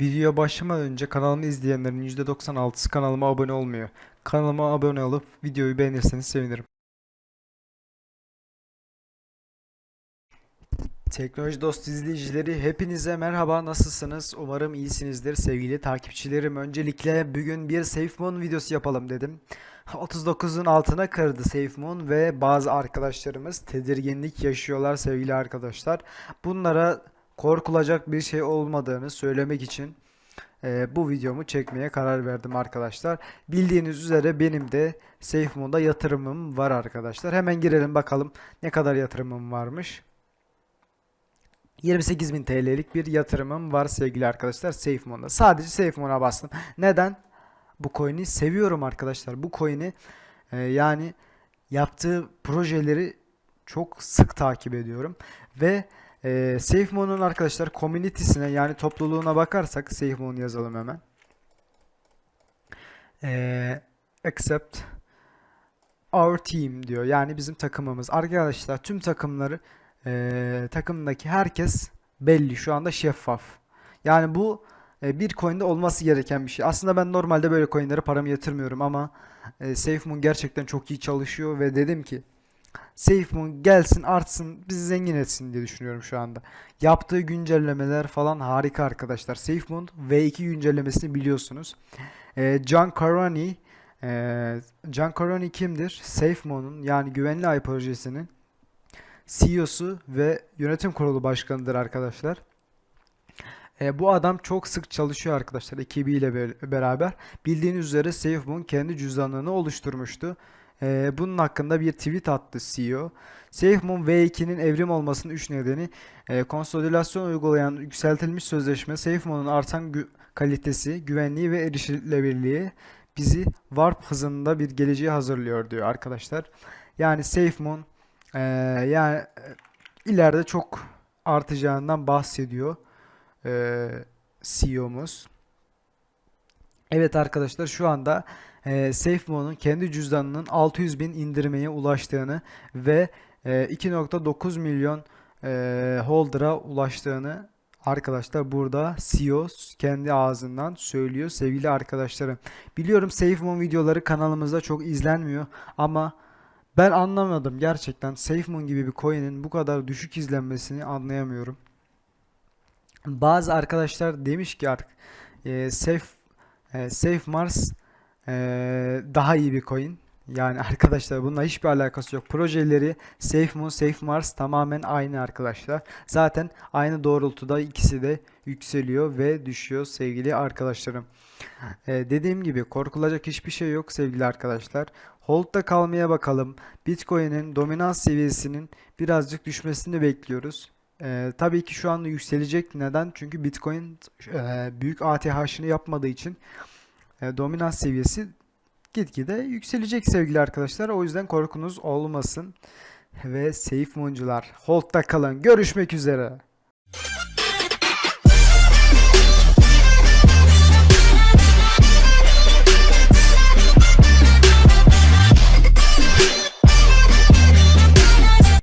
Videoya başlamadan önce kanalımı izleyenlerin %96'sı kanalıma abone olmuyor. Kanalıma abone olup videoyu beğenirseniz sevinirim. Teknoloji Dost izleyicileri hepinize merhaba nasılsınız? Umarım iyisinizdir sevgili takipçilerim. Öncelikle bugün bir SafeMoon videosu yapalım dedim. 39'un altına kırdı SafeMoon ve bazı arkadaşlarımız tedirginlik yaşıyorlar sevgili arkadaşlar. Bunlara korkulacak bir şey olmadığını söylemek için e, bu videomu çekmeye karar verdim arkadaşlar. Bildiğiniz üzere benim de SafeMoon'da yatırımım var arkadaşlar. Hemen girelim bakalım ne kadar yatırımım varmış. 28.000 TL'lik bir yatırımım var sevgili arkadaşlar SafeMoon'da. Sadece SafeMoon'a bastım. Neden? Bu coin'i seviyorum arkadaşlar. Bu coin'i e, yani yaptığı projeleri çok sık takip ediyorum. Ve e, SafeMoon'un arkadaşlar community'sine yani topluluğuna bakarsak SafeMoon yazalım hemen. E, accept our team diyor. Yani bizim takımımız. Arkadaşlar tüm takımları e, takımdaki herkes belli. Şu anda şeffaf. Yani bu e, bir coin'de olması gereken bir şey. Aslında ben normalde böyle coin'lere paramı yatırmıyorum ama e, SafeMoon gerçekten çok iyi çalışıyor ve dedim ki SafeMoon gelsin artsın bizi zengin etsin diye düşünüyorum şu anda. Yaptığı güncellemeler falan harika arkadaşlar. SafeMoon V2 güncellemesini biliyorsunuz. E, John Caroni e, John Caroni kimdir? SafeMoon'un yani güvenli ay projesinin CEO'su ve yönetim kurulu başkanıdır arkadaşlar. E, bu adam çok sık çalışıyor arkadaşlar ekibiyle be- beraber. Bildiğiniz üzere SafeMoon kendi cüzdanını oluşturmuştu. E, bunun hakkında bir tweet attı CEO. SafeMoon V2'nin evrim olmasının 3 nedeni e, konsolidasyon uygulayan yükseltilmiş sözleşme SafeMoon'un artan gü- kalitesi, güvenliği ve erişilebilirliği bizi warp hızında bir geleceğe hazırlıyor diyor arkadaşlar. Yani SafeMoon e, yani e, ileride çok artacağından bahsediyor e, CEO'muz. Evet arkadaşlar şu anda e, SafeMoon'un kendi cüzdanının 600 bin indirmeye ulaştığını ve e, 2.9 milyon e, holder'a ulaştığını arkadaşlar burada CEO kendi ağzından söylüyor sevgili arkadaşlarım. Biliyorum SafeMoon videoları kanalımızda çok izlenmiyor ama ben anlamadım gerçekten SafeMoon gibi bir coin'in bu kadar düşük izlenmesini anlayamıyorum. Bazı arkadaşlar demiş ki artık e, Safe e, Safe Mars e, daha iyi bir coin. Yani arkadaşlar bununla hiçbir alakası yok. Projeleri SafeMoon, Safe Mars tamamen aynı arkadaşlar. Zaten aynı doğrultuda ikisi de yükseliyor ve düşüyor sevgili arkadaşlarım. E, dediğim gibi korkulacak hiçbir şey yok sevgili arkadaşlar. Hold'da kalmaya bakalım. Bitcoin'in dominans seviyesinin birazcık düşmesini bekliyoruz. Ee, tabii ki şu anda yükselecek. Neden? Çünkü Bitcoin e, büyük ATH'ını yapmadığı için e, dominans seviyesi gitgide yükselecek sevgili arkadaşlar. O yüzden korkunuz olmasın. Ve safe moncular. Hold'da kalın. Görüşmek üzere.